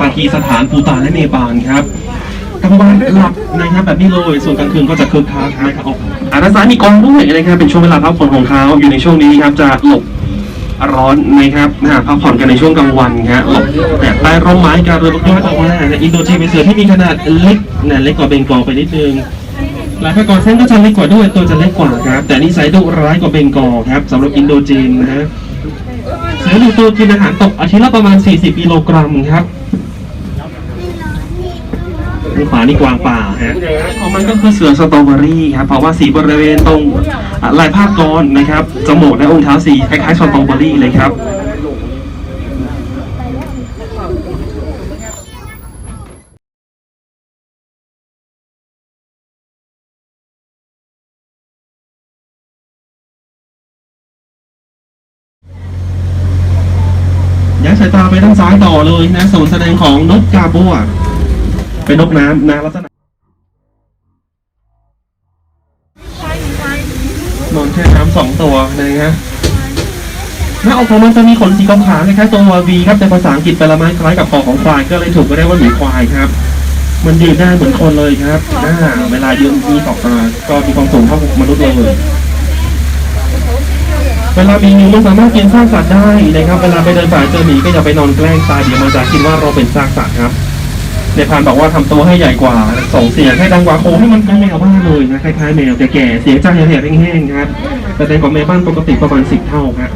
ปากีสถานปูตานและเนปาลครับกลางวันหลับนะครับแบบนี้เลยส่วนกลางคืนก็จะคึกคักนะครับออกอ่าด้านซ้ายมีกองด้วยนะครับเป็นช่วงเวลาพักผ่อนของเขาอยู่ในช่วงนี้ครับจะหลบร้อนนะครับนะพักผ่อนกันในช่วงกลางวันครับหลบแต่ใต้ร่มไม้การเรือนยอดออกมาอินโดจีนเป็นเสือที่มีขนาดเล็กนะเล็กกว่าเบงกอลไปนิดนึงหลายพระกรเส้นก็จะเล็กกว่าด้วยตัวจะเล็กกว่าครับ แต่นิสัยดุร้ายกว่าเบงกอลครับสำหรับอินโดจีนนะ สือหนึ่งตัวกินอาหารตกอาทิตย์ละประมาณ 40กิโลกรัมครับด้านขวานี่กวางป่าฮะของมันก็คือเสือสตรอเบอรี่ครับ เพราะว่าสีบริเวณตรงลายผ้ากรนะครับ จมูกและองค์เท้าสีคล้ายๆสตรอเบอรี่เลยครับ สายตาไปด้านซ้ายต่อเลยนะศูนแสดงของนกกาบัวเป็นนกน้ำนะลักษณะนอนแช่น้ำสองตัวนะฮะหน้าอกของมันจะมีขนสีขาวๆคล้ายๆตัววีครับแต่ภาษาอังกฤษแปลมาคล้ายกับคอของควายก็เลยถูกก็ได้ว่าหมีควายครับ มันยืนได้เหมือนคนเลยครับอ่าเวลายืนมีสองอ่าก็มีความสูงเท่ามนุษย์เลย เวลามีนิ้วมันสามารถกินซากสัตว์ได้นะครับเวลาไปเดินสายเจอหมีก็อย่าไปนอนแกล้งตายเดี๋ยวมันจะคิดว่าเราเป็นซากสัตว์ครับในพานบอกว่าทำตัวให้ใหญ่กว่าส่งเสียงให้ดังกว่าโคให้มันคล้ายแมวบ้านเลยนะคล้ายๆแมวแก่ๆเสียงจะแหบแห้งๆครับแต่แรงกว่าแมวบ้านปกติประมาณสิบเท่าครับ